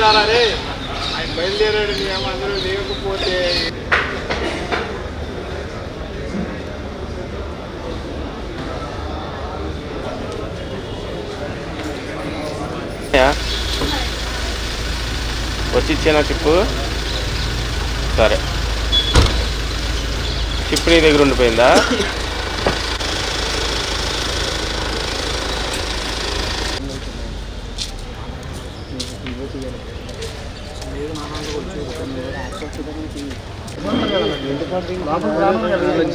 తీసుకురాలే ఆయన బయలుదేరాడు అందరూ లేకపోతే. వచ్చి ఇచ్చేనా చిప్పు సరే. చిప్పు నీ దగ్గర ఉండిపోయిందా?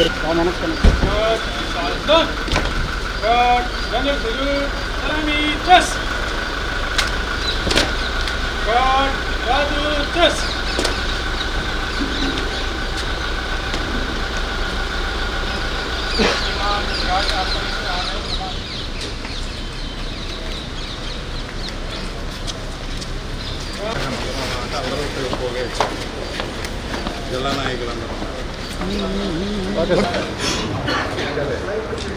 இருக்கும். நினைக்கணும் ಜಲನಾಯಕರನ್ನು Chess. జిల్లా నాయకులందరూ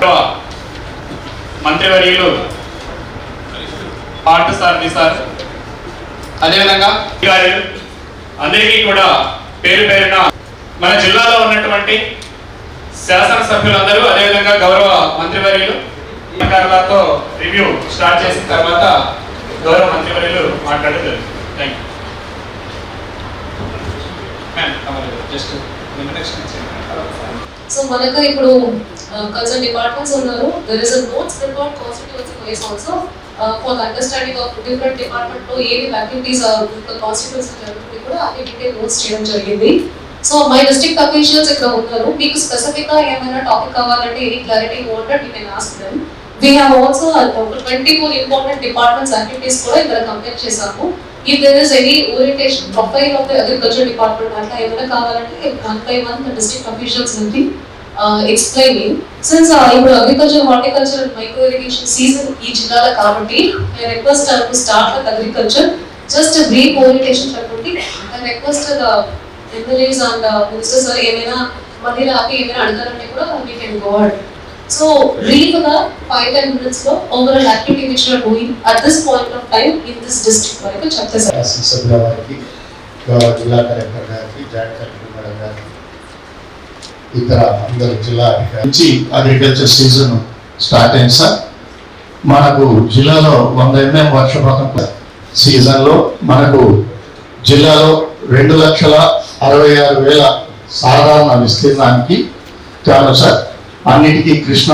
గౌరవ మంత్రివర్యులు పార్థసారథి సార్ అదేవిధంగా గారు అందరికీ కూడా పేరు పేరున మన జిల్లాలో ఉన్నటువంటి శాసనసభ్యులందరూ అదేవిధంగా గౌరవ మంత్రివర్యులు అధికారులతో రివ్యూ స్టార్ట్ చేసిన తర్వాత గౌరవ మంత్రివర్యులు మాట్లాడదు థ్యాంక్ యూ జస్ట్ సో మనకు ఇప్పుడు కన్సర్న్ డిపార్ట్మెంట్స్ ఉన్నారు there is a notes prepared constituency wise also for the understanding of different డిపార్ట్మెంట్లో ఏవి యాక్టివిటీస్ కాన్స్టిట్యూన్సీ జరుగుతుంది కూడా అన్ని డీటెయిల్ నోట్స్ చేయడం జరిగింది. సో మై డిస్ట్రిక్ట్ అఫీషియల్స్ ఇక్కడ ఉన్నారు. మీకు స్పెసిఫిక్గా ఏమైనా టాపిక్ కావాలంటే any clarity wanted you can ask them we have also twenty four important departments activities కూడా ఇక్కడ కంపేర్ చేశాము. If there is any orientation profile of the agriculture department అట్లా ఏమైనా కావాలంటే one by one district officials నుండి explaining since ఇప్పుడు agriculture horticulture micro irrigation season ఈ జిల్లాలో కాబట్టి I request to start with agriculture just brief orientation చెప్పండి. I request the MLAs and ministers ఏమైనా మళ్ళీ రాకి ఏమైనా అడగాలంటే కూడా we can go ahead so బ్రీఫ్గా ఫైవ్ టెన్ మినిట్స్లో overall activity which are doing at this point of time in this district వరకు చెప్తే సార్ శాసనసభ్యుల వారికి గౌరవ జిల్లా కలెక్టర్ గారికి జాయింట్ కలెక్టర్ మేడం గారికి ఇతర అందరు జిల్లా అధికారులు నుంచి అగ్రికల్చర్ సీజన్ స్టార్ట్ అయింది సార్. మనకు జిల్లాలో వంద ఎంఎం వర్షపాతం సీజన్లో మనకు జిల్లాలో రెండు లక్షల అరవై ఆరు వేల సాధారణ విస్తీర్ణానికి కాను సార్. అన్నిటికీ కృష్ణ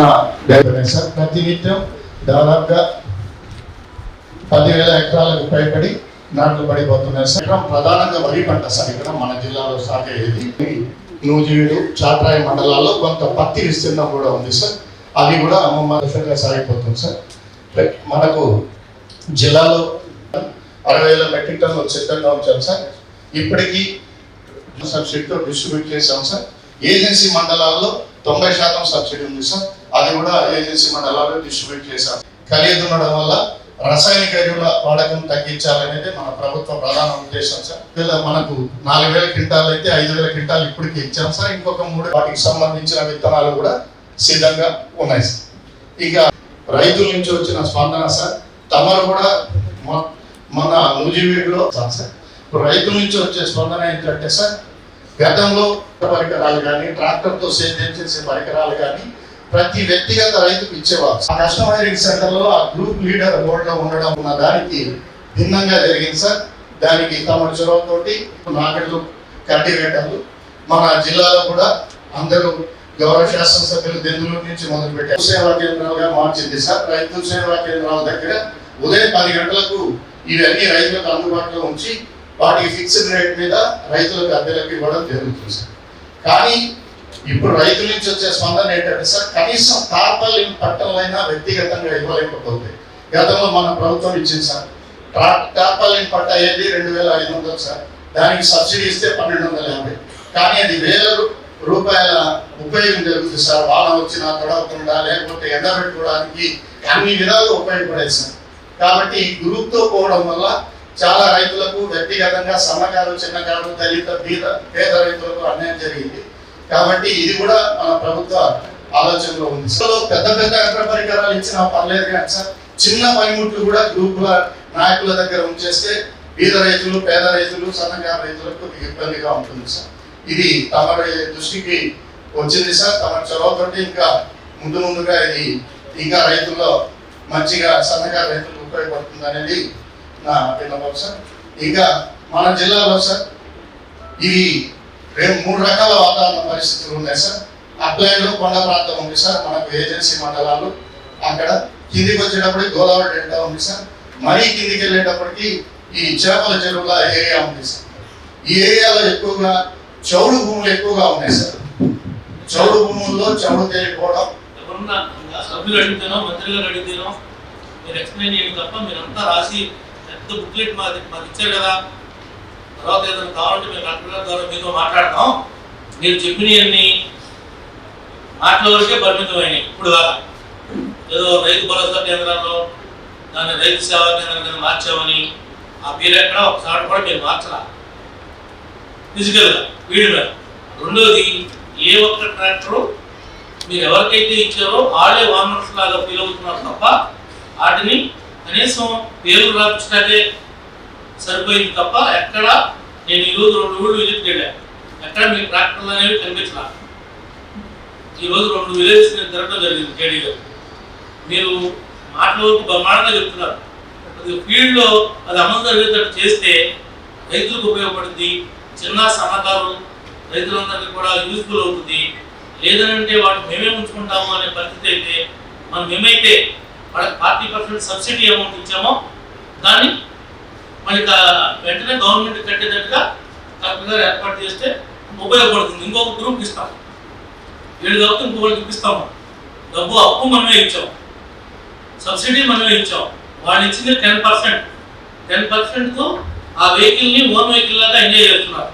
డెవలప్ సార్. ప్రతినిత్యం దాదాపుగా పదివేల ఎకరాలకు పైబడి నాట్లు పడిపోతున్నాయి సార్. ఇక్కడ ప్రధానంగా వరి పంట సార్. ఇక్కడ మన జిల్లాలో సాగేది నూజివీడు చాట్రాయి మండలాల్లో కొంత పత్తి విస్తీర్ణం కూడా ఉంది సార్. అది కూడా అమ్మమ్మగా సాగిపోతుంది సార్. మనకు జిల్లాలో అరవై వేల మెట్రిక్ టన్నులు సిద్ధంగా ఉంచాం సార్. ఇప్పటికీ సబ్సిడీతో డిస్ట్రిబ్యూట్ చేసాం సార్. ఏజెన్సీ మండలాల్లో తొంభై శాతం సబ్సిడీ ఉంది సార్. అది కూడా ఏజెన్సీ మండలాల్లో డిస్ట్రిబ్యూట్ చేశాం. ఖరీదు ఉండడం వల్ల రసాయనిక ఎరువుల వాడకం తగ్గించాలనేది మన ప్రభుత్వ ప్రధాన ఉద్దేశం సార్. ఇలా మనకు నాలుగు వేల క్వింటాలు అయితే ఐదు వేల క్వింటాలు ఇప్పటికి ఇచ్చాం సార్. ఇంకొక మూడు వాటికి సంబంధించిన విత్తనాలు కూడా సిద్ధంగా ఉన్నాయి సార్. ఇక రైతుల నుంచి వచ్చిన స్పందన సార్. తమరు కూడా మన నూజివీడులో సార్. ఇప్పుడు రైతుల నుంచి వచ్చే స్పందన ఏంటంటే సార్ గతంలో పరికరాలు కానీ ట్రాక్టర్తో సేద్యం చేసే పరికరాలు కానీ ప్రతి వ్యక్తిగత రైతుకు ఇచ్చేవారు. ఆ కస్టమైజింగ్ సెంటర్లో ఆ గ్రూప్ లీడర్ రోడ్లో ఉండడం ఉన్న దానికి భిన్నంగా జరిగింది సార్. దానికి తమ చొరవతోటి నాగళ్ళు కల్టివేటర్లు మన జిల్లాలో కూడా అందరూ గౌరవ శాసనసభ్యులు దెందులూరు నుంచి మొదలు పెట్టారు. సేవా కేంద్రాలుగా మార్చింది సార్. రైతు సేవా కేంద్రాల దగ్గర ఉదయం పది గంటలకు ఇవన్నీ రైతులకు అందుబాటులో ఉంచి వాటికి ఫిక్స్డ్ రేట్ మీద రైతులకు అద్దెలకు ఇవ్వడం జరుగుతుంది సార్. కానీ ఇప్పుడు రైతుల నుంచి వచ్చే స్పందన ఏంటంటే సార్ కనీసం తార్పల్లిన పట్టణాలైనా వ్యక్తిగతంగా ఇవ్వలేకపోతుంది. గతంలో మన ప్రభుత్వం ఇచ్చింది సార్. టా- టార్పాలిన్ పట్ట ఏది రెండు వేల ఐదు వందలు సార్. దానికి సబ్సిడీ ఇస్తే పన్నెండు వందల యాభై. కానీ అది వేల రూపాయల ఉపయోగం జరుగుతుంది సార్. వాన వచ్చినా తొడవకుండా లేకపోతే ఎండబెట్టుకోవడానికి అన్ని విధాలుగా ఉపయోగపడేది సార్. కాబట్టి గ్రూప్తో పోవడం వల్ల చాలా రైతులకు వ్యక్తిగతంగా సన్నకారు చిన్నకారు దళిత బీద పేద రైతులకు అన్యాయం జరిగింది. కాబట్టి ఇది కూడా మన ప్రభుత్వ ఆలోచనలో ఉంది. సో పెద్ద పెద్ద యంత్ర పరికరాలు ఇచ్చినా పర్లేదు కానీ సార్ చిన్న పనిముట్లు కూడా గ్రూపుల నాయకుల దగ్గర ఉంచేస్తే బీద రైతులు పేద రైతులు సన్నకారు రైతులకు ఇబ్బందిగా ఉంటుంది సార్. ఇది తమ దృష్టికి వచ్చింది సార్. తమ చొరవతోటి ఇంకా ముందు ముందుగా ఇది ఇంకా రైతుల్లో మంచిగా సన్నకారు రైతులకు ఉపయోగపడుతుంది అనేది నా విన్నపం సార్. ఇంకా మన జిల్లాలో సార్ ఇవి రేపు మూడు రకాల వాతావరణ పరిస్థితులు ఉన్నాయి సార్. అప్లైలో కొండ ప్రాంతం ఉంది సార్ మనకు ఏజెన్సీ మండలాలు. అక్కడ కిందికి వచ్చేటప్పటికి గోదావరి డెల్టా ఉంది సార్. మరీ కిందికి వెళ్ళేటప్పటికి ఈ చేపల చెరువుల ఏరియా ఉంది సార్. ఈ ఏరియాలో ఎక్కువగా చౌడు భూములు ఎక్కువగా ఉన్నాయి సార్. చౌడు భూముల్లో చౌడు తేలిపోవడం. సభ్యులు అడిగితేనో మంత్రి గారు అడిగితేనో మీరు ఎక్స్ప్లెయిన్ చేయండి తప్ప మీరంతా రాసి పెద్ద బుక్లెట్ మాది మాకు ఇచ్చారు కదా. తర్వాత ఏదైనా కావాలంటే మేము కలెక్టర్ ద్వారా మీతో మాట్లాడతాం. మీరు చెప్పినవన్నీ మాటల వరకే పరిమితమైనవి ఇప్పుడు ఏదో రైతు భరోసా కేంద్రాల్లో దాన్ని రైతు సేవా కేంద్రం మార్చామని ఆ పేరు ఎక్కడ ఒకసారి కూడా మీరు మార్చరా ఫిజికల్గా వీడి రెండోది ఏ ఒక్క ట్రాక్టరు మీరు ఎవరికైతే ఇచ్చారో వాళ్ళే వానర్స్ లాగా ఫీల్ అవుతున్నారు తప్ప వాటిని కనీసం పేర్లు రాపించడానికే సరిపోయింది తప్ప ఎక్కడ నేను ఈరోజు రెండు ఊళ్ళు విజిట్ వెళ్ళా ఎక్కడ మీ ట్రాక్టర్లు అనేవి కనిపించిన ఈరోజు రెండు విలేజ్ నేను తిరగడం జరిగింది కేడీ గారు మీరు మాటల వరకు బ్రహ్మాండంగా చెప్తున్నారు. అది ఫీల్డ్లో అది అమలు జరిగేటట్టు చేస్తే రైతులకు ఉపయోగపడుతుంది చిన్న సన్నకారు రైతులందరికీ కూడా యూస్ఫుల్ అవుతుంది. లేదనంటే వాటిని మేమే ఉంచుకుంటాము అనే పరిస్థితి అయితే మనం మేమైతే వాళ్ళకి ఫార్టీ పర్సెంట్ సబ్సిడీ అమౌంట్ ఇచ్చామో దాన్ని మళ్ళీ వెంటనే గవర్నమెంట్ కట్టేటట్టుగా కరెక్ట్ ఏర్పాటు చేస్తే ఉపయోగపడుతుంది. ఇంకొక గ్రూప్ ఇస్తాం. ఏడు కాబట్టి ఇంకొకరికి ఇప్పిస్తాము. డబ్బు అప్పు మనమే ఇచ్చాం. సబ్సిడీ మనమే ఇచ్చాం. వాళ్ళు ఇచ్చింది టెన్ పర్సెంట్ టెన్ పర్సెంట్తో ఆ వెహికల్ని ఓన్ వెహికల్ లాగా ఎంజాయ్ చేస్తున్నారు.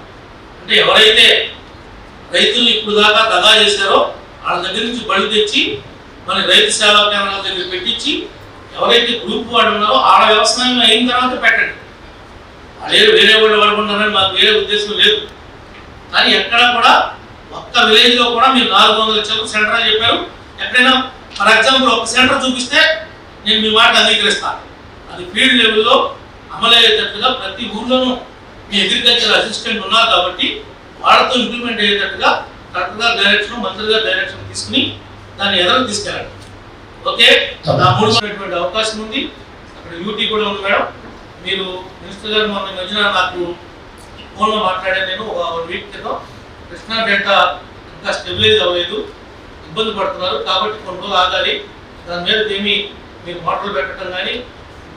అంటే ఎవరైతే రైతుల్ని ఇప్పుడు దాకా దగా చేశారో వాళ్ళ దగ్గర నుంచి బళ్ళు తెచ్చి మన రైతు సేవా కేంద్రాల దగ్గర పెట్టించి ఎవరైతే గ్రూప్ వాడి ఉన్నారో ఆడ వ్యవసాయం అయిన తర్వాత పెట్టండి. అదే వేరే వాళ్ళు వాడుకుంటారని మాకు వేరే ఉద్దేశం లేదు. కానీ ఎక్కడ కూడా ఒక్క విలేజ్లో కూడా మీరు నాలుగు వందల చెరువు సెంటర్ అని చెప్పారు. ఎక్కడైనా ఫర్ ఎగ్జాంపుల్ ఒక సెంటర్ చూపిస్తే నేను మీ మాట అంగీకరిస్తాను అది ఫీల్డ్ లెవెల్లో అమలయ్యేటట్టుగా ప్రతి ఊర్లోనూ మీ అగ్రికల్చర్ అసిస్టెంట్ ఉన్నారు కాబట్టి వాళ్ళతో ఇంప్లిమెంట్ అయ్యేటట్టుగా కలెక్టర్ గారి డైరెక్షన్ మంత్రి గారి డైరెక్షన్ తీసుకుని దాన్ని ఎదరకు తీసుకెళ్ళండి. ఓకే? నా మూడు అవకాశం ఉంది. అక్కడ యూటీ కూడా ఉంది మేడం. మీరు మినిస్టర్ గారు మొన్న మధ్యన నాకు ఫోన్లో మాట్లాడే నేను ఒక వన్ వీక్ క్రితం కృష్ణా డెల్టా ఇంకా స్టెబిలైజ్ అవ్వలేదు. ఇబ్బంది పడుతున్నారు. కాబట్టి కొన్ని రోజులు ఆగాలి. దాని మీద ఏమి మీరు మోటార్లు పెట్టడం కానీ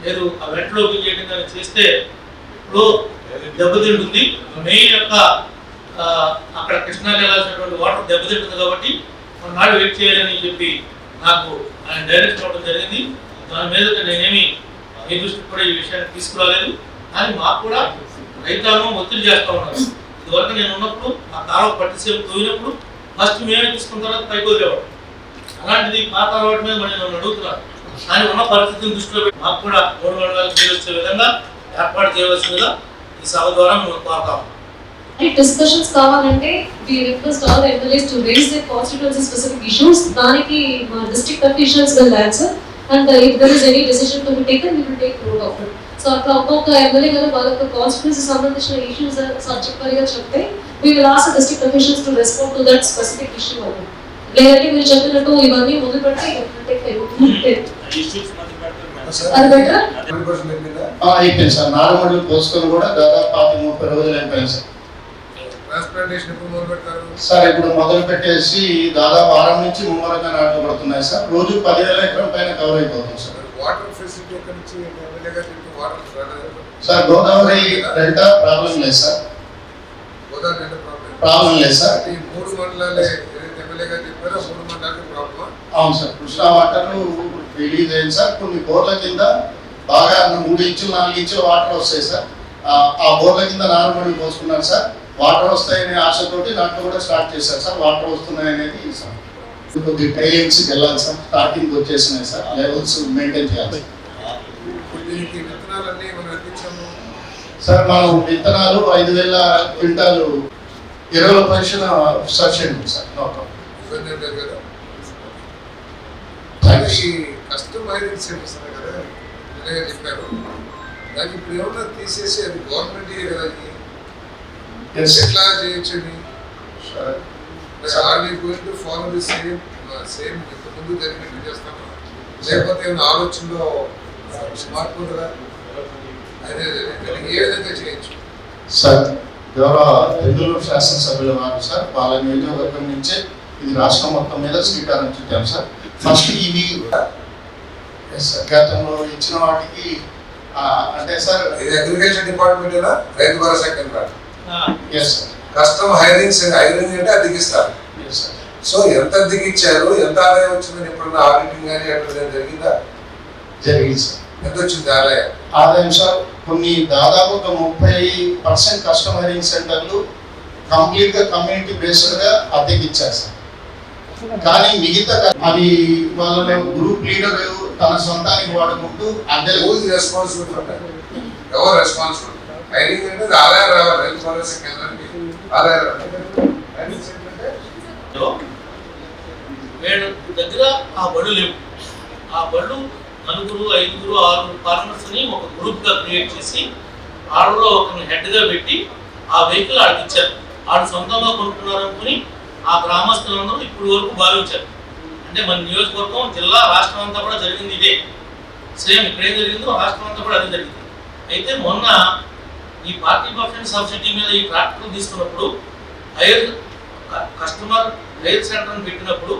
లేదు ఆ వెంటలో చేయడం కానీ చేస్తే ఇప్పుడు దెబ్బతింటుంది. మెయిన్ యొక్క అక్కడ కృష్ణాకి వెళ్ళాల్సినటువంటి వాటర్ దెబ్బతింటుంది కాబట్టి కొన్నాళ్ళు వెయిట్ చేయాలని చెప్పి నాకు ఆయన డైరెక్ట్ అవ్వడం జరిగింది. దాని మీద నేనేమి మీ దృష్టికి కూడా ఈ విషయాన్ని తీసుకురాలేదు. కానీ మాకు కూడా రైతాంగం ఒత్తిడి చేస్తూ ఉన్నారు. ఇదివరకు నేను ఉన్నప్పుడు ఆ కాలం పట్టిసేపు తోయినప్పుడు ఫస్ట్ మేమే తీసుకున్న తర్వాత పైకి వదిలేవాడు అలాంటిది పాత అలవాటు మీద మళ్ళీ నన్ను అడుగుతున్నారు. కానీ ఉన్న పరిస్థితిని దృష్టిలో పెట్టి మాకు కూడా మూడు మండలాలకు నీరు వచ్చే విధంగా ఏర్పాటు చేయవలసిందిగా ఈ సభ ద్వారా మేము కోరుతాము డిస్కషన్స్ కావాలంటే we request all the to raise the constituency specific issues దానికి మా district officials will answer and if there is any decision to be taken we will take note of it so అట్లా ఒక్కొక్క MLA గారు వాళ్ళ యొక్క constituency సంబంధించిన issues subject వారీగా చెప్తే we will ask district officials to respond to that specific issue అని లేదంటే మీరు చెప్పినట్టు ఇవన్నీ మొదలు పెడితే అది బెటర్ ఆ, అయిపోయింది సార్. నాలుగు పోస్టులు కూడా దాదాపు పాతి ముప్పై రోజులు అయిపోయింది సార్. ట్రాన్స్ప్లాంటేషన్ ఎప్పుడు మొదలు పెడతారు? సార్ ఇప్పుడు మొదలు పెట్టేసి దాదాపు వారం నుంచి ముమ్మరంగా నాట్లు పడుతున్నాయి సార్. రోజు పదివేల ఎకరం పైన కవర్ అయిపోతుంది సార్. వాటర్ ఫెసిలిటీ ఎక్కడి నుంచి ఎమ్మెల్యే గారు చెప్పి వాటర్ రాలేదు సార్ గోదావరి రెంట ప్రాబ్లం లేదు సార్. గోదావరి అంటే ప్రాబ్లం ప్రాబ్లం లేదు సార్. ఈ మూడు మండలాలే ఏదైతే ఎమ్మెల్యే గారు చెప్పారో మూడు మండలాలకి ప్రాబ్లమా అవును సార్. కృష్ణా వాటర్ రిలీజ్ అయింది సార్. కొన్ని బోర్ల కింద బాగా మూడు ఇంచులు నాలుగు ఇంచుల వాటర్ వస్తాయి సార్. ఆ- ఆ బోర్ల కింద నానబడి పోసుకున్నారు సార్. వాటర్ వస్తాయనే ఆశతోటి దాంట్లో కూడా స్టార్ట్ చేశారు సార్. వాటర్ వస్తున్నాయి అనేది సార్. కొద్ది ట్రైలింగ్స్కి వెళ్ళాలి సార్. స్టార్టింగ్ వచ్చేసినాయి సార్. లెవెల్స్ మెయింటైన్ చేయాలి సార్. మనం విత్తనాలు ఐదు వేల క్వింటాలు ఇరవై పైసల సబ్సిడీ సార్. చెప్పారు. దానికి ఇప్పుడు ఏమన్నా తీసేసి అది గవర్నమెంట్ కదా యూ ఎట్లా చేయొచ్చని are we going to follow the same same ఇంతకుముందు జరిగినట్టు చేస్తాము లేకపోతే ఏమైనా ఆలోచనలో మార్పు ఉంటుందా అదే. ఏ విధంగా చేయొచ్చు సార్ గౌరవ తెలుగులో శాసనసభ్యుల వారు సార్. వాళ్ళ నియోజకవర్గం నుంచే ఇది రాష్ట్రం మొత్తం మీద శ్రీకారం చుట్టాం సార్. ఫస్ట్ ఇవి. గతంలో ఇచ్చిన వాటికి అంటే సార్ ఇది అగ్రికల్చర్ డిపార్ట్మెంట్ రైతు భరోసా కేంద్రాలు. ఎస్ కస్టమ్ హైరింగ్ హైరింగ్ అంటే అద్దెకి ఇస్తారు ఎస్ సార్ సో ఎంత అద్దెకి ఇచ్చారు ఎంత ఆదాయం వచ్చిందని ఎప్పుడన్నా ఆడిటింగ్ కానీ అట్లా జరిగిందా? జరిగింది సార్ ఎంత వచ్చింది ఆదాయం? ఆదాయం సార్ కొన్ని దాదాపు ఒక ముప్పై పర్సెంట్ కస్టమరింగ్ సెంటర్లు కంప్లీట్గా కమ్యూనిటీ బేస్డ్గా అద్దెకి ఇచ్చారు సార్ కానీ మిగతా అవి వాళ్ళ గ్రూప్ లీడర్ తన సొంతానికి వాడుకుంటూ అద్దె హూజ్ రెస్పాన్సిబుల్ ఎవరు రెస్పాన్సిబుల్ హైరింగ్ అంటే ఆదాయం రావాలి రైతు భరోసా కేంద్రానికి. ఆదాయం రావాలి. దగ్గర ఆ బళ్ళు లేవు. ఆ బళ్ళు నలుగురు ఐదుగురు ఆరుగురు ఫార్మర్స్ని ఒక గ్రూప్గా క్రియేట్ చేసి ఆడలో ఒకరిని హెడ్గా పెట్టి ఆ వెహికల్ ఆడికి ఇచ్చారు. ఆడు సొంతంగా కొనుక్కున్నారు అనుకుని ఆ గ్రామస్తులందరూ ఇప్పుడు వరకు భావించారు అంటే మన నియోజకవర్గం జిల్లా రాష్ట్రం అంతా కూడా జరిగింది ఇదే. సేమ్ ఇక్కడేం జరిగిందో రాష్ట్రం అంతా కూడా అదే జరిగింది. అయితే మొన్న ఈ పార్టీ పర్సెంట్ సబ్సిడీ మీద ఈ ట్రాక్టర్ తీసుకున్నప్పుడు హైర్ కస్టమర్ హెయిర్ సెంటర్ పెట్టినప్పుడు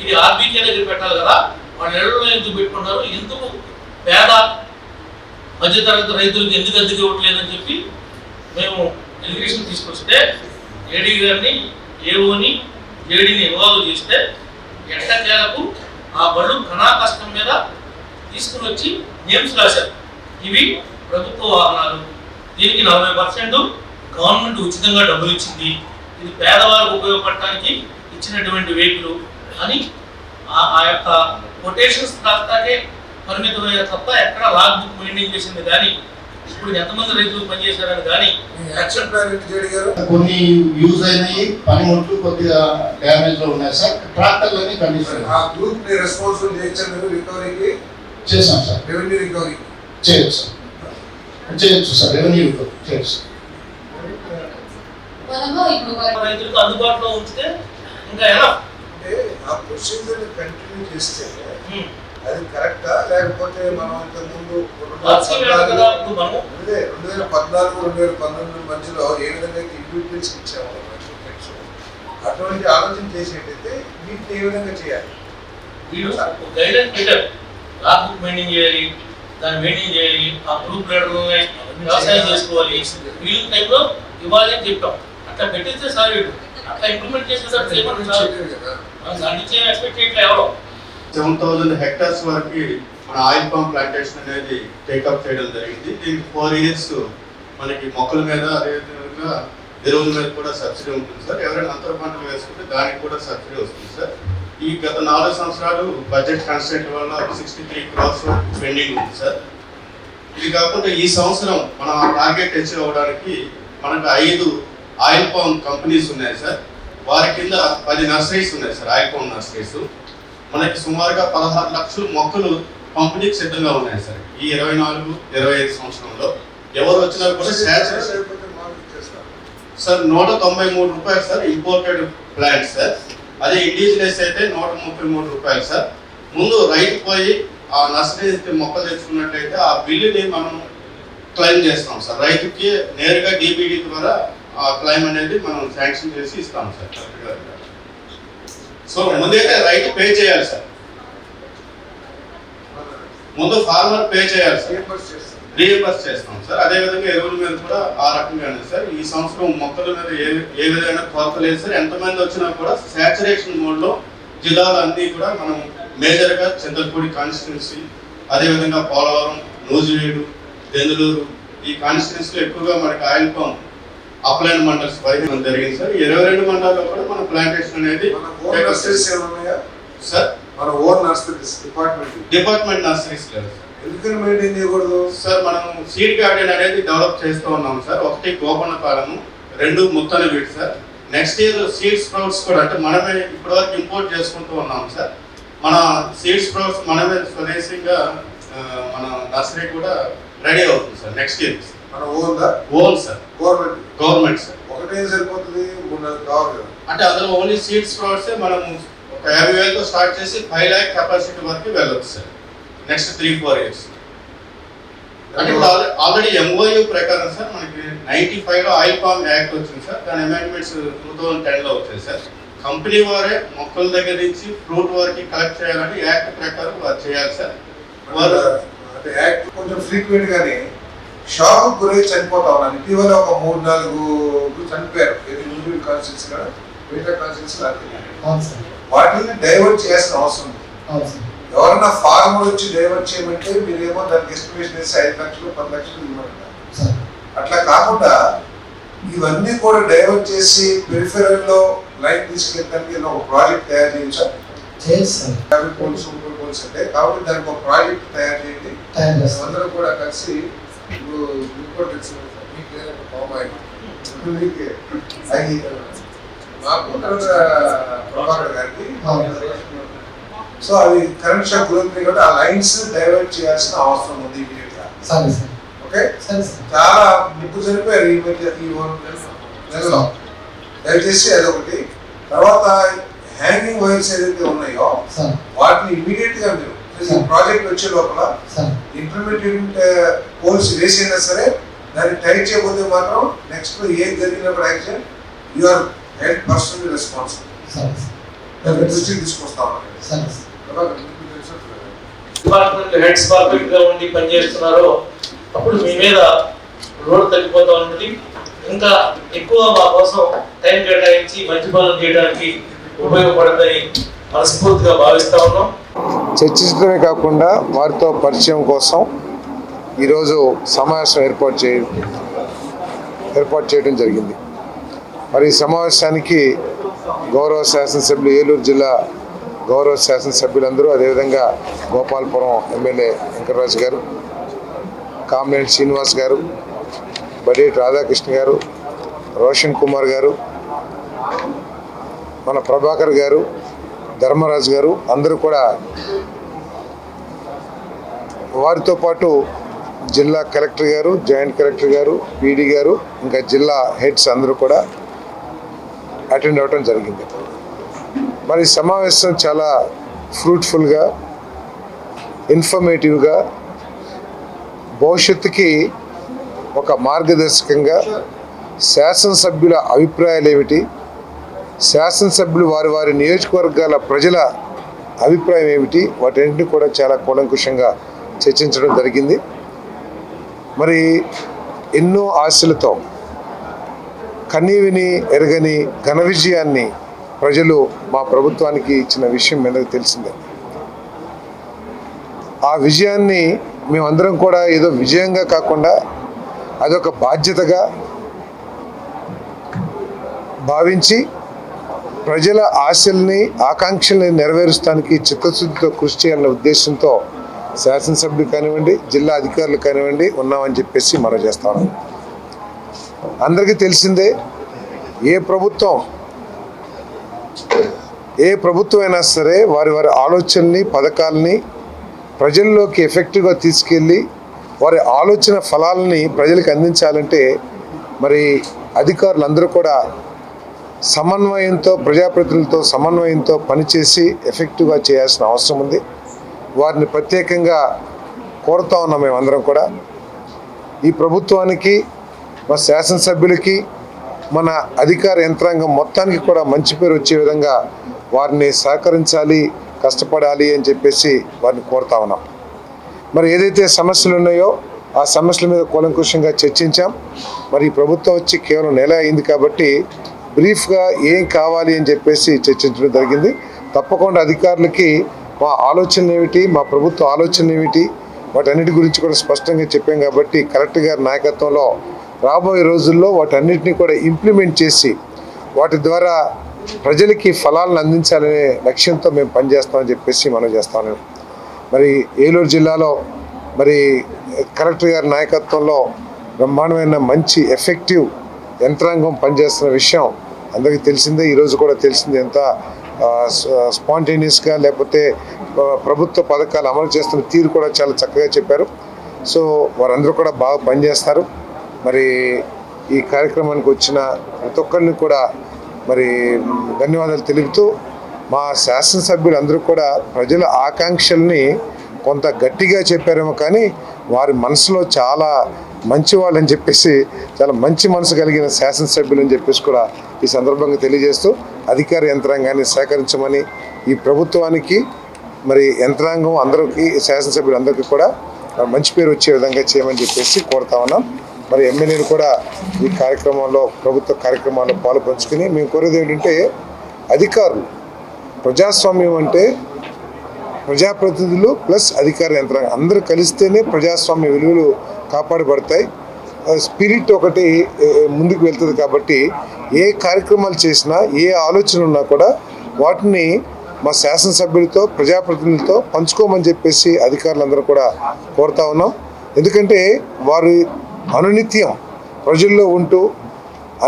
ఇది ఆర్బీకే దగ్గర పెట్టాలి కదా వాళ్ళు ఎడలో ఎందుకు పెట్టుకున్నారు? ఎందుకు పేద మధ్యతరగతి రైతులకు ఎందుకు అద్దెకి ఇవ్వట్లేదని చెప్పి మేము ఎలిగేషన్ తీసుకొస్తే ఏడీ గారిని ఏఓని ఏడీని ఇన్వాల్వ్ చేస్తే ఎట్టకేలకు ఆ బళ్ళు కణా కష్టం మీద తీసుకుని వచ్చి నేమ్స్ రాశారు. ఇవి ప్రభుత్వ వాహనాలు. దీనికి నలభై పర్సెంట్ గవర్నమెంట్ ఉచితంగా డబ్బులు ఇచ్చింది. ఇది పేదవారికి ఉపయోగపడటానికి ఇచ్చినటువంటి వెహికల్ అని ఆ- ఆ యొక్క కొటేషన్స్ రాస్తాకే పరిమితమైన తప్ప ఎక్కడ లాగ్ బుక్ మెయింటైన్ చేసింది కానీ ఇప్పుడు ఎంతమంది రైతులు పనిచేశారని కానీ యాక్షన్ కొన్ని యూజ్ అయినాయి పనిముట్లు కొద్దిగా డ్యామేజ్లో ఉన్నాయి సార్. ట్రాక్టర్లని కండిషన్ ఆ గ్రూప్ని రెస్పాన్సిబుల్ మీరు రికవరీకి? చేసాం సార్. రెవెన్యూ రికవరీకి చేయొచ్చు. సార్ చేయొచ్చు సార్ రెవెన్యూ చేయొచ్చు రైతులకు అందుబాటులో ఉంచితే ఇంకా ఎలా? అంటే ఆ ప్రొసీజర్ కంటిన్యూ చేస్తే అది కరెక్టా లేకపోతే మనం ఇంతకు ముందు రెండు వేల పద్నాలుగు- రెండు వేల పంతొమ్మిది మధ్యలో ఏ విధంగా ఇండివిజువల్స్ ఇచ్చాము అటువంటి ఆలోచన చేసేటైతే వీటిని ఏ విధంగా చేయాలి? వీళ్ళు గైడెన్స్ చేయాలి దాన్ని మెయింటైన్ చేయాలి ఆ గ్రూప్ లీడర్ వ్యవసాయం చేసుకోవాలి. వీళ్ళ టైంలో ఇవ్వాలి అని చెప్పాం. అట్లా పెట్టిస్తే సార్ వీళ్ళు అట్లా ఇంప్లిమెంట్ చేయమని సార్ దాన్ని ఇచ్చే ఎక్స్పెక్ట్ చేయట్లే ఎవరో? సెవెన్ థౌజండ్ హెక్టార్స్ వరకు మన ఆయిల్ పామ్ ప్లాంటేషన్ అనేది టేకప్ చేయడం జరిగింది. దీనికి ఫోర్ ఇయర్స్ మనకి మొక్కల మీద అదేవిధంగా ఎరువుల మీద కూడా సబ్సిడీ ఉంటుంది సార్. ఎవరైనా అంతర పంటలు వేసుకుంటే దానికి కూడా సబ్సిడీ వస్తుంది సార్. ఈ గత నాలుగు సంవత్సరాలు బడ్జెట్ కాన్స్టెంట్ వల్ల సిక్స్టీ త్రీ క్రోర్స్ పెండింగ్ ఉంది సార్ ఇది కాకుండా ఈ సంవత్సరం మన టార్గెట్ అచీవ్ అవ్వడానికి మనకు ఐదు ఆయిల్ పామ్ కంపెనీస్ ఉన్నాయి సార్ వారి కింద పది నర్సరీస్ ఉన్నాయి సార్ ఆయిల్ పామ్ నర్సరీస్ మనకి సుమారుగా పదహారు లక్షల మొక్కలు పంపిణీకి సిద్ధంగా ఉన్నాయి సార్ ఈ ఇరవై నాలుగు ఇరవై ఐదు సంవత్సరంలో. ఎవరు వచ్చినా కూడా సార్ నూట తొంభై మూడు రూపాయలు సార్ ఇంపోర్టెడ్ ప్లాంట్ సార్ అదే ఇండిజినస్ అయితే నూట ముప్పై మూడు రూపాయలు సార్. ముందు రైతు పోయి ఆ నర్సరీ మొక్క తెచ్చుకున్నట్టయితే ఆ బిల్లుని మనం క్లెయిమ్ చేస్తాం సార్. రైతుకి నేరుగా డిబిడి ద్వారా ఆ క్లెయిమ్ అనేది మనం శాంక్షన్ చేసి ఇస్తాం సార్. సో ముందైతే రైతు పే చేయాలి సార్. ముందు ఫార్మర్ పే చేయాలి సార్. రీఎంబర్స్ చేస్తాం సార్. అదే విధంగా ఎరువుల మీద కూడా ఆ రకంగానే సార్. ఈ సంవత్సరం మొక్కల మీద ఏ ఏ విధమైన కొరత లేదు సార్. ఎంతమంది వచ్చినా కూడా సాచురేషన్ మోడ్లో జిల్లాలు అన్ని కూడా మనం మేజర్గా చింతలపూడి కాన్స్టిట్యున్సీ అదే విధంగా పోలవరం నూజివీడు దెందులూరు ఈ కాన్స్టిట్యున్సీ లో ఎక్కువగా మనకి ఆయిల్ పంప్ అప్లైన్ మండల్స్ పదిహేను జరిగింది సార్. ఇరవై రెండు మండలాల్లో కూడా మన ప్లాంటేషన్ అనేది సార్? మన own nurseries department. Department nurseries లేదు సార్. ఎందుకని మెయింటైన్ చేయకూడదు సార్ మనం సీడ్ గార్డెన్ అనేది డెవలప్ చేస్తూ ఉన్నాం సార్. ఒకటి గోపన్న కాలము రెండు ముత్తన weed sir. Next year seed sprouts కూడా అంటే మనమే ఇప్పటివరకు ఇంపోర్ట్ చేసుకుంటూ ఉన్నాం సార్. మన సీడ్ స్ప్రౌట్స్ మనమే స్వదేశీగా మన నర్సరీ కూడా రెడీ అవుతుంది సార్ నెక్స్ట్ ఇయర్. మన own own sir. Government government sir. ఒకటే సరిపోతుంది కావాలి అంటే అందులో ఓన్లీ సీడ్ స్ప్రౌట్స్ మనం ఒక యాభై వేలతో స్టార్ట్ చేసి ఫైవ్ ల్యాక్ కెపాసిటీ వరకు వెళ్ళొచ్చు sir. Next three four years అంటే ఆల్రెడీ ఎంఓయూ ప్రకారం సార్ మనకి నైన్టీ ఫైవ్లో ఆయిల్ పామ్ యాక్ట్ వచ్చింది సార్. దాని అమెండ్మెంట్స్ టూ థౌసండ్ టెన్లో వచ్చాయి సార్. కంపెనీ వారే మొక్కల దగ్గర నుంచి ఫ్రూట్ వరకు కలెక్ట్ చేయాలని యాక్ట్ ప్రకారం వారు చేయాలి సార్. అంటే యాక్ట్ కొంచెం ఫ్రీక్వెంట్ గానే షాక్ గురై చనిపోతా ఉన్నాను ఇటీవల ఒక మూడు నాలుగు చనిపోయారు. మిగతా సార్. వాటిని డైవర్ట్ చేయాల్సిన అవసరం ఉంది. అవును సార్. ఎవరన్నా ఫార్మర్ వచ్చి డైవర్ట్ చేయమంటే మీరేమో దానికి ఎస్టిమేషన్ వేసి ఐదు లక్షలు పది లక్షలు ఇవ్వమంటారు. అట్లా కాకుండా ఇవన్నీ కూడా డైవర్ట్ చేసి పెరిఫెరల్లో లైన్ తీసుకెళ్ళడానికి ఒక ప్రాజెక్ట్ తయారు ట్రాఫిక్ పోల్స్ సూపర్ పోల్స్ అంటే కాబట్టి దానికి ఒక ప్రాజెక్ట్ తయారు చేయండి. అందరూ కూడా కలిసి ఇప్పుడు మీకు సార్, మీకు లేదంటే మీకే. అది నాకు తర్వాత ప్రభాకర్ గారికి సో అవి కరెంట్ షాక్ కాబట్టి ఆ లైన్స్ డైవర్ట్ చేయాల్సిన అవసరం ఉంది ఇమీడియట్గా సరే సార్. ఓకే? సరే సార్. చాలా ముగ్గురు చనిపోయారు ఈ మధ్య ఈ వన్ నెలలో. దయచేసి అదొకటి. తర్వాత హ్యాంగింగ్ వైర్స్ ఏదైతే ఉన్నాయో వాటిని ఇమీడియట్గా మీరు ప్రాజెక్ట్ వచ్చే లోపల ఇంటర్మీడియట్ పోల్స్ వేసైనా సరే దాన్ని టైట్ చేయకపోతే మాత్రం నెక్స్ట్ ఏం జరిగినప్పుడు action you are head personal responsible. దృష్టికి తీసుకొస్తాం. సరే సార్ డిపార్ట్మెంట్ హెడ్స్ పర్ఫెక్ట్గా ఉండి పనిచేస్తున్నారో. అప్పుడు మీ మీద లోడ్ తగ్గిపోతా ఉంటుంది. ఇంకా ఎక్కువ మా కోసం టైం కేటాయించి మంచి పనులు చేయడానికి ఉపయోగపడుతుందని మనస్ఫూర్తిగా భావిస్తా ఉన్నాం. చర్చించడమే కాకుండా వారితో పరిచయం కోసం ఈరోజు సమావేశం ఏర్పాటు చే ఏర్పాటు చేయడం జరిగింది. మరి ఈ సమావేశానికి గౌరవ శాసనసభ్యులు ఏలూరు జిల్లా గౌరవ శాసనసభ్యులందరూ అదేవిధంగా గోపాలపురం ఎమ్మెల్యే వెంకటరాజు గారు కామినేని శ్రీనివాస్ గారు బడేటి రాధాకృష్ణ గారు రోషన్ కుమార్ గారు మన ప్రభాకర్ గారు ధర్మరాజు గారు అందరూ కూడా వారితో పాటు జిల్లా కలెక్టర్ గారు జాయింట్ కలెక్టర్ గారు పీడీ గారు ఇంకా జిల్లా హెడ్స్ అందరూ కూడా అటెండ్ అవ్వడం జరిగింది. మరి సమావేశం చాలా ఫ్రూట్ఫుల్గా ఇన్ఫర్మేటివ్గా భవిష్యత్తుకి ఒక మార్గదర్శకంగా శాసనసభ్యుల అభిప్రాయాలు ఏమిటి శాసనసభ్యులు వారి వారి నియోజకవర్గాల ప్రజల అభిప్రాయం ఏమిటి వాటన్నింటినీ కూడా చాలా కూలంకుషంగా చర్చించడం జరిగింది. మరి ఎన్నో ఆశలతో కన్నీవిని ఎరగని ఘన విజయాన్ని ప్రజలు మా ప్రభుత్వానికి ఇచ్చిన విషయం మనకు తెలిసిందే. ఆ విజయాన్ని మేమందరం కూడా ఏదో విజయంగా కాకుండా అదొక బాధ్యతగా భావించి ప్రజల ఆశల్ని ఆకాంక్షల్ని నెరవేరుస్తానికి చిత్తశుద్ధితో కృషి చేయాలనే ఉద్దేశంతో శాసనసభ్యులు కానివ్వండి జిల్లా అధికారులు కానివ్వండి ఉన్నామని చెప్పేసి మనం చేస్తాను అందరికీ తెలిసిందే ఏ ప్రభుత్వం ఏ ప్రభుత్వం అయినా సరే వారి వారి ఆలోచనని పథకాలని ప్రజల్లోకి ఎఫెక్టివ్గా తీసుకెళ్ళి వారి ఆలోచన ఫలాలని ప్రజలకు అందించాలంటే మరి అధికారులందరూ కూడా సమన్వయంతో ప్రజాప్రతినిధులతో సమన్వయంతో పనిచేసి ఎఫెక్టివ్గా చేయాల్సిన అవసరం ఉంది. వారిని ప్రత్యేకంగా కోరుతా ఉన్నాం మేమందరం కూడా. ఈ ప్రభుత్వానికి మా శాసనసభ్యులకి మన అధికార యంత్రాంగం మొత్తానికి కూడా మంచి పేరు వచ్చే విధంగా వారిని సహకరించాలి కష్టపడాలి అని చెప్పేసి వారిని కోరుతా ఉన్నాం. మరి ఏదైతే సమస్యలు ఉన్నాయో ఆ సమస్యల మీద కూలంకుషంగా చర్చించాం. మరి ఈ ప్రభుత్వం వచ్చి కేవలం నెల అయింది కాబట్టి బ్రీఫ్గా ఏం కావాలి అని చెప్పేసి చర్చించడం జరిగింది. తప్పకుండా అధికారులకి మా ఆలోచనలు ఏమిటి మా ప్రభుత్వ ఆలోచనలు ఏమిటి వాటన్నిటి గురించి కూడా స్పష్టంగా చెప్పాం కాబట్టి కలెక్టర్ గారి నాయకత్వంలో రాబోయే రోజుల్లో వాటన్నిటిని కూడా ఇంప్లిమెంట్ చేసి వాటి ద్వారా ప్రజలకి ఫలాలను అందించాలనే లక్ష్యంతో మేము పనిచేస్తామని చెప్పేసి మనం చేస్తాను మరి ఏలూరు జిల్లాలో మరి కలెక్టర్ గారి నాయకత్వంలో బ్రహ్మాండమైన మంచి ఎఫెక్టివ్ యంత్రాంగం పనిచేస్తున్న విషయం అందరికీ తెలిసిందే. ఈరోజు కూడా తెలిసింది ఎంత స్పాంటేనియస్గా లేకపోతే ప్రభుత్వ పథకాలు అమలు చేస్తున్న తీరు కూడా చాలా చక్కగా చెప్పారు. సో వారందరూ కూడా బాగా పనిచేస్తారు. మరి ఈ కార్యక్రమానికి వచ్చిన ప్రతి ఒక్కరిని కూడా మరి ధన్యవాదాలు తెలుపుతూ మా శాసనసభ్యులందరూ కూడా ప్రజల ఆకాంక్షల్ని కొంత గట్టిగా చెప్పారేమో కానీ వారి మనసులో చాలా మంచి వాళ్ళని చెప్పేసి చాలా మంచి మనసు కలిగిన శాసనసభ్యులు అని చెప్పేసి కూడా ఈ సందర్భంగా తెలియజేస్తూ అధికార యంత్రాంగాన్ని సహకరించమని ఈ ప్రభుత్వానికి మరి యంత్రాంగం అందరికీ శాసనసభ్యులందరికీ కూడా మంచి పేరు వచ్చే విధంగా చేయమని చెప్పేసి కోరుతా ఉన్నాం. మరి ఎమ్మెల్యేలు కూడా ఈ కార్యక్రమంలో ప్రభుత్వ కార్యక్రమాల్లో పాలు పంచుకుని మేము కోరేది ఏంటంటే అధికారులు ప్రజాస్వామ్యం అంటే ప్రజాప్రతినిధులు ప్లస్ అధికార యంత్రాంగం. అందరూ కలిస్తేనే ప్రజాస్వామ్య విలువలు కాపాడబడతాయి. స్పిరిట్ ఒకటి ముందుకు వెళ్తుంది కాబట్టి ఏ కార్యక్రమాలు చేసినా ఏ ఆలోచన ఉన్నా కూడా వాటిని మా శాసనసభ్యులతో ప్రజాప్రతినిధులతో పంచుకోమని చెప్పేసి అధికారులందరూ కూడా కోరుతా ఉన్నాం. ఎందుకంటే వారు అనునిత్యం ప్రజల్లో ఉంటూ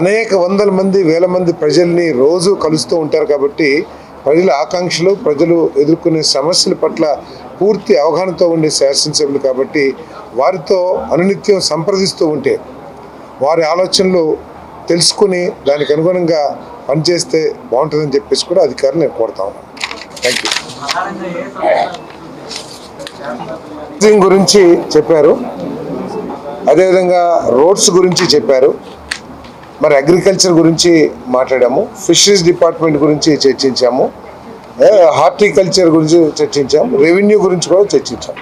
అనేక వందల మంది వేల మంది ప్రజల్ని రోజు కలుస్తూ ఉంటారు కాబట్టి ప్రజల ఆకాంక్షలు ప్రజలు ఎదుర్కొనే సమస్యల పట్ల పూర్తి అవగాహనతో ఉండే శాసనసభ్యులు కాబట్టి వారితో అనునిత్యం సంప్రదిస్తూ ఉంటే వారి ఆలోచనలు తెలుసుకుని దానికి అనుగుణంగా పనిచేస్తే బాగుంటుందని చెప్పేసి కూడా అధికారులు నేను కోరుతా ఉన్నాను. థ్యాంక్ యూ గురించి చెప్పారు. అదేవిధంగా రోడ్స్ గురించి చెప్పారు. మరి అగ్రికల్చర్ గురించి మాట్లాడాము. ఫిషరీస్ డిపార్ట్మెంట్ గురించి చర్చించాము. హార్టికల్చర్ గురించి చర్చించాం రెవెన్యూ గురించి కూడా చర్చించాం.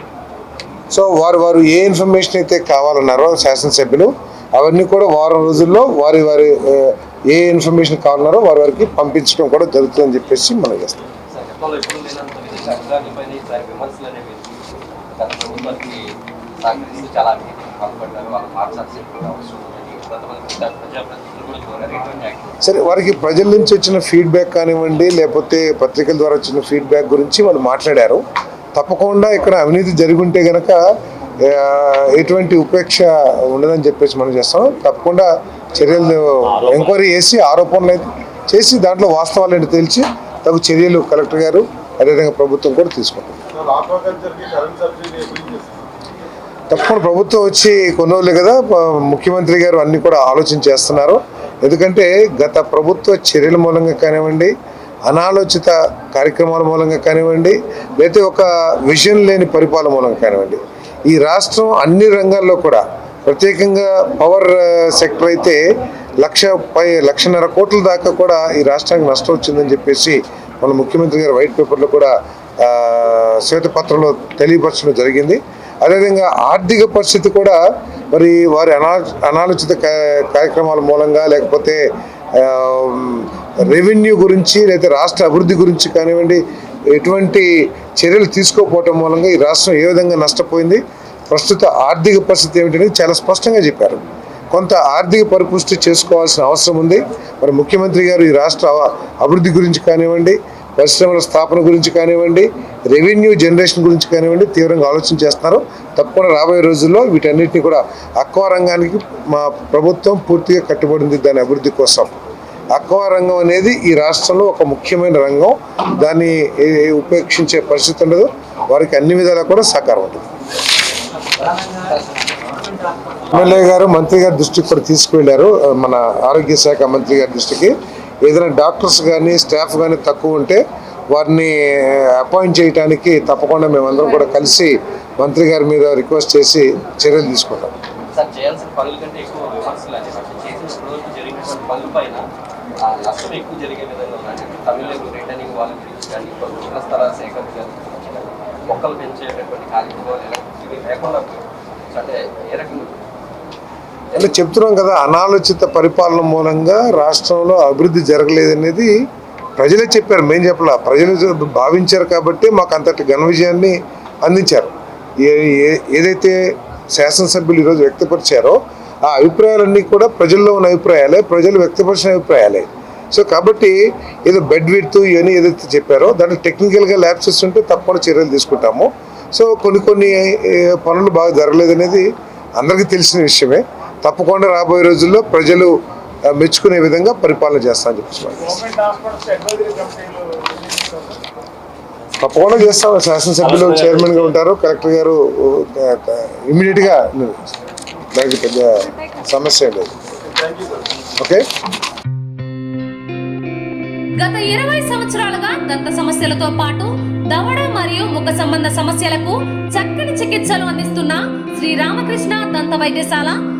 సో వారు వారు ఏ ఇన్ఫర్మేషన్ అయితే కావాలన్నారో శాసనసభ్యులు అవన్నీ కూడా వారం రోజుల్లో వారి వారి ఏ, ఇన్ఫర్మేషన్ కావాలన్నారో వారి వారికి పంపించడం కూడా జరుగుతుందని చెప్పేసి మనం చేస్తాం. చాలా పాల్పడ్డారు వాళ్ళు మార్చాల్సిన అవసరం సరే వారికి ప్రజల నుంచి వచ్చిన ఫీడ్బ్యాక్ కానివ్వండి లేకపోతే పత్రికల ద్వారా వచ్చిన ఫీడ్బ్యాక్ గురించి వాళ్ళు మాట్లాడారు. తప్పకుండా ఇక్కడ అవినీతి జరిగి ఉంటే గనక ఎటువంటి ఉపేక్ష ఉండదని చెప్పేసి మనం చేస్తాం. తప్పకుండా చర్యలు ఎంక్వైరీ చేసి ఆరోపణలు అయితే చేసి దాంట్లో వాస్తవాలు ఏంటో తెలిసి తగు చర్యలు కలెక్టర్ గారు అదేవిధంగా ప్రభుత్వం కూడా తీసుకుంటుంది. తప్పకుండా ప్రభుత్వం వచ్చి కొన్ని కదా ముఖ్యమంత్రి గారు అన్ని కూడా ఆలోచన చేస్తున్నారు. ఎందుకంటే గత ప్రభుత్వ చర్యల మూలంగా కానివ్వండి అనాలోచిత కార్యక్రమాల మూలంగా కానివ్వండి లేకపోతే ఒక విజన్ లేని పరిపాలన మూలంగా కానివ్వండి ఈ రాష్ట్రం అన్ని రంగాల్లో కూడా ప్రత్యేకంగా పవర్ సెక్టర్ అయితే లక్ష పై లక్షన్నర కోట్ల దాకా కూడా ఈ రాష్ట్రానికి నష్టం వచ్చిందని చెప్పేసి మన ముఖ్యమంత్రి గారు వైట్ పేపర్లో కూడా శ్వేతపత్రంలో తెలియపరచడం జరిగింది. అదేవిధంగా ఆర్థిక పరిస్థితి కూడా మరి వారి అనా అనాలోచిత కార్యక్రమాల మూలంగా లేకపోతే రెవెన్యూ గురించి లేదా రాష్ట్ర అభివృద్ధి గురించి కానివ్వండి ఎటువంటి చర్యలు తీసుకోకపోవటం మూలంగా ఈ రాష్ట్రం ఏ విధంగా నష్టపోయింది ప్రస్తుత ఆర్థిక పరిస్థితి ఏమిటనేది చాలా స్పష్టంగా చెప్పారు. కొంత ఆర్థిక పరిపుష్టి చేసుకోవాల్సిన అవసరం ఉంది. మరి ముఖ్యమంత్రి గారు ఈ రాష్ట్ర అభివృద్ధి గురించి కానివ్వండి పరిశ్రమల స్థాపన గురించి కానివ్వండి రెవెన్యూ జనరేషన్ గురించి కానివ్వండి తీవ్రంగా ఆలోచన చేస్తున్నారు. తప్పకుండా రాబోయే రోజుల్లో వీటన్నిటిని కూడా అక్వా రంగానికి మా ప్రభుత్వం పూర్తిగా కట్టుబడింది దాని అభివృద్ధి కోసం. అక్వా రంగం అనేది ఈ రాష్ట్రంలో ఒక ముఖ్యమైన రంగం. దాన్ని ఏ- ఉపేక్షించే పరిస్థితి ఉండదు. వారికి అన్ని విధాలా కూడా సహకారం ఉంటుంది. ఎమ్మెల్యే గారు మంత్రి గారి దృష్టికి కూడా తీసుకువెళ్ళారు. మన ఆరోగ్య శాఖ మంత్రి గారి దృష్టికి. ఏదైనా డాక్టర్స్ కానీ స్టాఫ్ కానీ తక్కువ ఉంటే వారిని అపాయింట్ చేయడానికి తప్పకుండా మేమందరం కూడా కలిసి మంత్రి గారి మీద రిక్వెస్ట్ చేసి చర్యలు తీసుకుంటాం. మొక్కలు పెంచేటటువంటి కార్యక్రమాలు ఇవి లేకుండా అంటే ఏ రకంగా అంటే చెప్తున్నాం కదా అనాలోచిత పరిపాలన మూలంగా రాష్ట్రంలో అభివృద్ధి జరగలేదనేది ప్రజలే చెప్పారు. మేము చెప్పలా ప్రజలు భావించారు కాబట్టి మాకు అంతటి ఘన విజయాన్ని అందించారు. ఏ ఏ- ఏదైతే శాసనసభ్యులు ఈరోజు వ్యక్తపరిచారో ఆ అభిప్రాయాలన్నీ కూడా ప్రజల్లో ఉన్న అభిప్రాయాలే ప్రజలు వ్యక్తపరిచిన అభిప్రాయాలే. సో కాబట్టి ఏదో బెడ్ విడ్త్ ఇవన్నీ ఏదైతే చెప్పారో దాంట్లో టెక్నికల్గా ల్యాబ్సెస్ ఉంటే తప్పకుండా చర్యలు తీసుకుంటాము. సో కొన్ని కొన్ని పనులు బాగా జరగలేదనేది అందరికీ తెలిసిన విషయమే. తప్పకుండా రాబోయే రోజుల్లో ప్రజలు మెచ్చుకునే విధంగా పరిపాలన చేస్తామని చెప్తున్నాను తప్పకుండా చేస్తాం. శాసనసభ్యులు చైర్మన్గా ఉంటారు. కలెక్టర్ గారు ఇమీడియట్గా దానికి పెద్ద సమస్య లేదు. ఓకే? గత ఇరవై సంవత్సరాలుగా దంత సమస్యలతో పాటు దవడ మరియు ముఖ సంబంధ సమస్యలకు చక్కని చికిత్సలు అందిస్తున్న శ్రీ రామకృష్ణ దంత వైద్యశాల